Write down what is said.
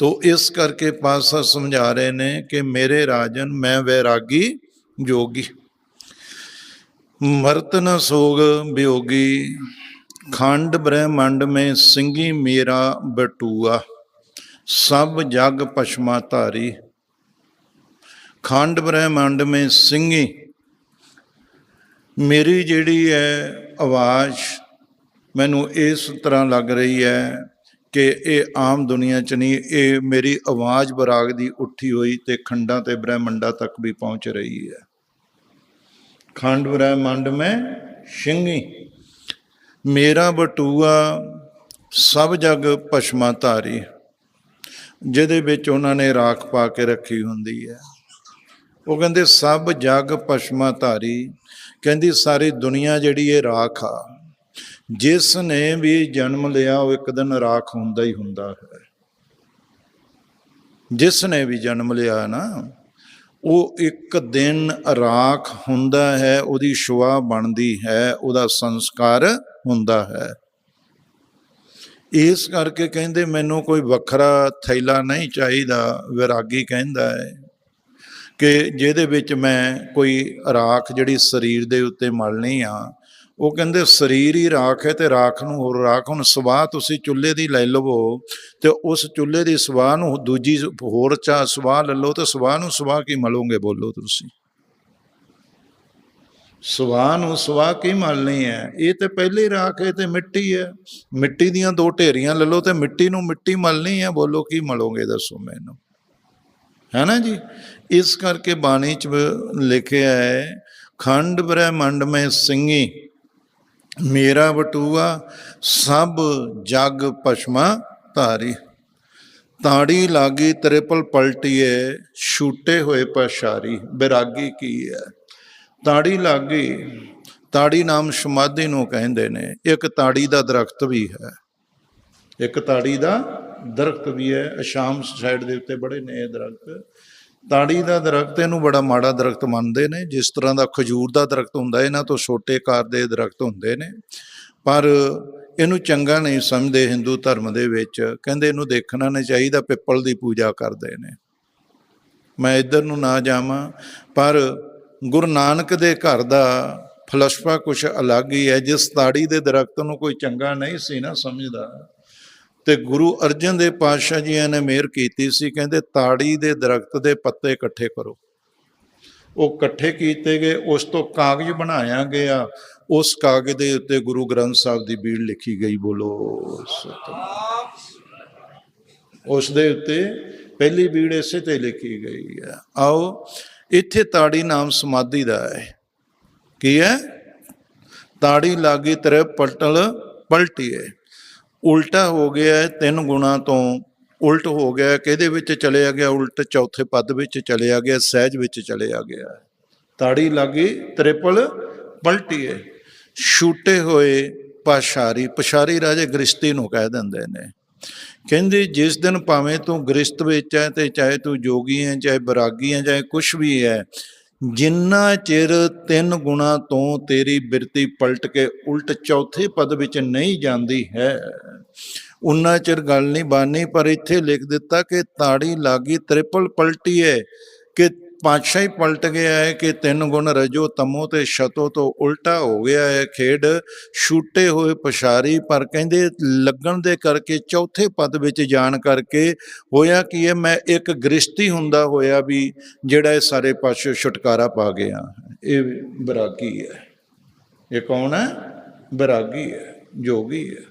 ਤੋ ਇਸ ਕਰਕੇ ਪਾਸਾ ਸਮਝਾ ਰਹੇ ਨੇ ਕਿ ਮੇਰੇ ਰਾਜਨ, ਮੈਂ ਵੈਰਾਗੀ ਜੋਗੀ। ਮਰਤ ਨ ਸੋਗ ਬਿਯੋਗੀ ਖੰਡ ਬ੍ਰਹਮੰਡ में ਸਿੰਘੀ ਮੇਰਾ ਬਟੂਆ, ਸਭ ਜਗ ਪਸ਼ਮਾ ਧਾਰੀ ਖੰਡ ਬ੍ਰਹਮੰਡ में ਸਿੰਘੀ ਮੇਰੀ ਜਿਹੜੀ ਹੈ ਆਵਾਜ਼, ਮੈਨੂੰ ਇਸ ਤਰ੍ਹਾਂ ਲੱਗ ਰਹੀ ਹੈ ਕਿ ਇਹ ਆਮ ਦੁਨੀਆ ਚ ਨਹੀਂ, ਇਹ ਮੇਰੀ ਆਵਾਜ਼ ਬਰਾਗ ਦੀ ਉੱਠੀ ਹੋਈ ਤੇ ਖੰਡਾਂ ਤੇ ਬ੍ਰਹਿਮੰਡਾਂ ਤੱਕ ਵੀ ਪਹੁੰਚ ਰਹੀ ਹੈ। ਖੰਡ ਬ੍ਰਹਿਮੰਡ ਮੈਂ ਸਿੰਘੀ ਮੇਰਾ ਬਟੂਆ ਸਭ ਜਗ ਪਸ਼ਮਾ ਧਾਰੀ। ਜਿਹਦੇ ਵਿੱਚ ਉਹਨਾਂ ਨੇ ਰਾਖ ਪਾ ਕੇ ਰੱਖੀ ਹੁੰਦੀ ਹੈ। ਉਹ ਕਹਿੰਦੇ, ਸਭ ਜਗ ਪਸ਼ਮਾ ਧਾਰੀ। ਕਹਿੰਦੀ, ਸਾਰੀ ਦੁਨੀਆ ਜਿਹੜੀ ਇਹ ਰਾਖ ਆ ਜਿਸ ਨੇ ਵੀ ਜਨਮ ਲਿਆ, ਉਹ ਇੱਕ ਦਿਨ ਰਾਖ ਹੁੰਦਾ ਹੀ ਹੁੰਦਾ ਹੈ। ਜਿਸ ਨੇ ਵੀ ਜਨਮ ਲਿਆ ਨਾ, ਉਹ ਇੱਕ ਦਿਨ ਰਾਖ ਹੁੰਦਾ ਹੈ, ਉਹਦੀ ਸ਼ੁਆ ਬਣਦੀ ਹੈ, ਉਹਦਾ ਸੰਸਕਾਰ ਹੁੰਦਾ ਹੈ। ਇਸ ਕਰਕੇ ਕਹਿੰਦੇ, ਮੈਨੂੰ ਕੋਈ ਵੱਖਰਾ ਥੈਲਾ ਨਹੀਂ ਚਾਹੀਦਾ ਵਿਰਾਗੀ ਕਹਿੰਦਾ ਹੈ ਕਿ ਜਿਹਦੇ ਵਿੱਚ ਮੈਂ ਕੋਈ ਰਾਖ ਜਿਹੜੀ ਸਰੀਰ ਦੇ ਉੱਤੇ ਮਲਣੀ ਆ ਉਹ ਕਹਿੰਦੇ, ਸਰੀਰ ਹੀ ਰਾਖ ਹੈ ਤੇ ਰਾਖ ਨੂੰ ਹੋਰ ਰਾਖ, ਹੁਣ ਸਵਾਹ ਤੁਸੀਂ ਚੁੱਲ੍ਹੇ ਦੀ ਲੈ ਲਵੋ ਤੇ ਉਸ ਚੁੱਲ੍ਹੇ ਦੀ ਸਵਾਹ ਨੂੰ ਦੂਜੀ ਹੋਰ ਚਾ ਸਵਾਹ ਲੈ ਲਓ ਤੇ ਸਵਾਹ ਨੂੰ ਸਵਾਹ ਕੀ ਮਲੋਗੇ ਬੋਲੋ ਤੁਸੀਂ? ਸਵਾਹ ਨੂੰ ਸਵਾਹ ਕੀ ਮਲਣੀ ਹੈ? ਇਹ ਤੇ ਪਹਿਲੇ ਰਾਖ ਹੈ ਤੇ ਮਿੱਟੀ ਹੈ। ਮਿੱਟੀ ਦੀਆਂ ਦੋ ਢੇਰੀਆਂ ਲੈ ਲਓ ਤੇ ਮਿੱਟੀ ਨੂੰ ਮਿੱਟੀ ਮਲਣੀ ਹੈ, ਬੋਲੋ ਕੀ ਮਲੋਗੇ ਦੱਸੋ ਮੈਨੂੰ? ਹੈ ਨਾ ਜੀ? ਇਸ ਕਰਕੇ ਬਾਣੀ ਚ ਲਿਖਿਆ ਹੈ, ਖੰਡ ਬ੍ਰਹਿਮੰਡ ਮੈਂ ਸਿੰਘੀ ਮੇਰਾ ਬਟੂਆ ਸਭ ਜਗ ਪਸ਼ਮਾ ਧਾਰੀ। ਤਾੜੀ ਲਾਗੀ ਤ੍ਰਿਪਲ ਪਲਟੀਏ, ਛੂਟੇ ਹੋਏ ਪਸ਼ਾਰੀ ਬਿਰਾਗੀ ਕੀ ਹੈ ਤਾੜੀ ਲਾਗੀ, ਤਾੜੀ ਨਾਮ ਸਮਾਧੀ ਨੂੰ ਕਹਿੰਦੇ ਨੇ, ਇੱਕ ਤਾੜੀ ਦਾ ਦਰਖਤ ਵੀ ਹੈ। ਇੱਕ ਤਾੜੀ ਦਾ ਦਰਖਤ ਵੀ ਹੈ, ਅਸ਼ਾਮ ਸਾਈਡ ਦੇ ਉੱਤੇ ਬੜੇ ਨੇ ਇਹ ਦਰਖਤ। ਤਾੜੀ ਦਾ ਦਰਖਤ ਇਹਨੂੰ ਬੜਾ ਮਾੜਾ ਦਰਖਤ ਮੰਨਦੇ ਨੇ, ਜਿਸ ਤਰ੍ਹਾਂ ਦਾ ਖਜੂਰ ਦਾ ਦਰਖਤ ਹੁੰਦਾ, ਇਹਨਾਂ ਤੋਂ ਛੋਟੇ ਕਾਰ ਦੇ ਦਰਖਤ ਹੁੰਦੇ ਨੇ। ਪਰ ਇਹਨੂੰ ਚੰਗਾ ਨਹੀਂ ਸਮਝਦੇ ਹਿੰਦੂ ਧਰਮ ਦੇ ਵਿੱਚ, ਕਹਿੰਦੇ ਇਹਨੂੰ ਦੇਖਣਾ ਨਹੀਂ ਚਾਹੀਦਾ, ਪਿੱਪਲ ਦੀ ਪੂਜਾ ਕਰਦੇ ਨੇ। ਮੈਂ ਇੱਧਰ ਨੂੰ ਨਾ ਜਾਵਾਂ, ਪਰ ਗੁਰੂ ਨਾਨਕ ਦੇ ਘਰ ਦਾ ਫਲਸਫਾ ਕੁਝ ਅਲੱਗ ਹੀ ਹੈ, ਜਿਸ ਤਾੜੀ ਦੇ ਦਰਖਤ ਨੂੰ ਕੋਈ ਚੰਗਾ ਨਹੀਂ ਸੀ ਨਾ ਸਮਝਦਾ। ਤੇ ਗੁਰੂ ਅਰਜਨ ਦੇਵ ਪਾਤਸ਼ਾਹ ਜੀ ਨੇ ਮਿਹਰ ਕੀਤੀ ਸੀ, ਕਹਿੰਦੇ ਤਾੜੀ ਦੇ ਦਰਖਤ ਦੇ ਪੱਤੇ ਇਕੱਠੇ ਕਰੋ। ਉਹ ਇਕੱਠੇ ਕੀਤੇ ਗਏ, ਉਸ ਤੋਂ ਕਾਗਜ਼ ਬਣਾਇਆ ਗਿਆ, ਉਸ ਕਾਗਜ਼ ਦੇ ਉੱਤੇ ਗੁਰੂ ਗ੍ਰੰਥ ਸਾਹਿਬ ਦੀ ਬੀੜ ਲਿਖੀ ਗਈ, ਬੋਲੋ ਸਤਿਨਾਮ ਉਸ ਦੇ ਉੱਤੇ ਪਹਿਲੀ ਬੀੜ ਇਸੇ ਤੇ ਲਿਖੀ ਗਈ ਹੈ। ਆਓ, ਇੱਥੇ ਤਾੜੀ ਨਾਮ ਸਮਾਧੀ ਦਾ ਹੈ। ਕੀ ਹੈ? ਤਾੜੀ ਲਾਗੀ ਤੇਰੇ ਪਲਟਲ ਪਲਟੀਏ ਉਲਟਾ ਹੋ ਗਿਆ ਤਿੰਨ ਗੁਣਾ ਤੋਂ ਉਲਟ ਹੋ ਗਿਆ ਕਿਹਦੇ ਵਿੱਚ ਚਲਿਆ ਗਿਆ? ਉਲਟ ਚੌਥੇ ਪਦ ਵਿੱਚ ਚਲਿਆ ਗਿਆ, ਸਹਿਜ ਵਿੱਚ ਚਲਿਆ ਗਿਆ ਤਾੜੀ ਲਾਗੀ, ਤ੍ਰਿਪਲ ਪਲਟੀਏ। ਛੂਟੇ ਹੋਏ ਪਛਾਰੀ ਪਛਾਰੀ ਰਾਜੇ ਗ੍ਰਿਸ਼ਤੀ ਨੂੰ ਕਹਿ ਦਿੰਦੇ ਨੇ। ਕਹਿੰਦੇ, ਜਿਸ ਦਿਨ ਭਾਵੇਂ ਤੂੰ ਗ੍ਰਿਸ਼ਤ ਵਿੱਚ ਹੈ ਤੇ ਚਾਹੇ ਤੂੰ ਜੋਗੀ ਹੈ, ਚਾਹੇ ਬਰਾਗੀ ਹੈ, ਚਾਹੇ ਕੁਛ ਵੀ ਹੈ, ਜਿੰਨਾ ਚਿਰ ਤਿੰਨ ਗੁਣਾ ਤੋਂ ਤੇਰੀ ਬਿਰਤੀ ਪਲਟ ਕੇ ਉਲਟ ਚੌਥੇ ਪਦ ਵਿੱਚ ਨਹੀਂ ਜਾਂਦੀ ਹੈ। ਉਨਾ ਚਿਰ ਗੱਲ ਨਹੀਂ ਬਾਨੀ, ਪਰ ਇੱਥੇ ਲਿਖ ਦਿੱਤਾ ਕਿ ਤਾੜੀ ਲਾਗੀ ਤ੍ਰਿਪਲ ਪਲਟੀ ਹੈ ਕਿ ਪਾਤਸ਼ਾਹ ਹੀ ਪਲਟ ਗਿਆ ਹੈ, ਕਿ ਤਿੰਨ ਗੁਣ ਰਜੋ ਤਮੋ ਤੇ ਸ਼ਤੋ ਤੋਂ ਉਲਟਾ ਹੋ ਗਿਆ ਹੈ। ਖੇਡ ਛੂਟੇ ਹੋਏ ਪਛਾਰੀ ਪਰ ਕਹਿੰਦੇ ਲੱਗਣ ਦੇ ਕਰਕੇ ਚੌਥੇ ਪਦ ਵਿੱਚ ਜਾਣ ਕਰਕੇ ਹੋਇਆ ਕੀ ਹੈ, ਮੈਂ ਇੱਕ ਗ੍ਰਿਸ਼ਤੀ ਹੁੰਦਾ ਹੋਇਆ ਵੀ ਜਿਹੜਾ ਇਹ ਸਾਰੇ ਪਾਸੇ ਛੁਟਕਾਰਾ ਪਾ ਗਿਆ। ਇਹ ਵਿਰਾਗੀ ਹੈ। ਇਹ ਕੌਣ ਹੈ? ਵਿਰਾਗੀ ਹੈ, ਜੋਗੀ ਹੈ।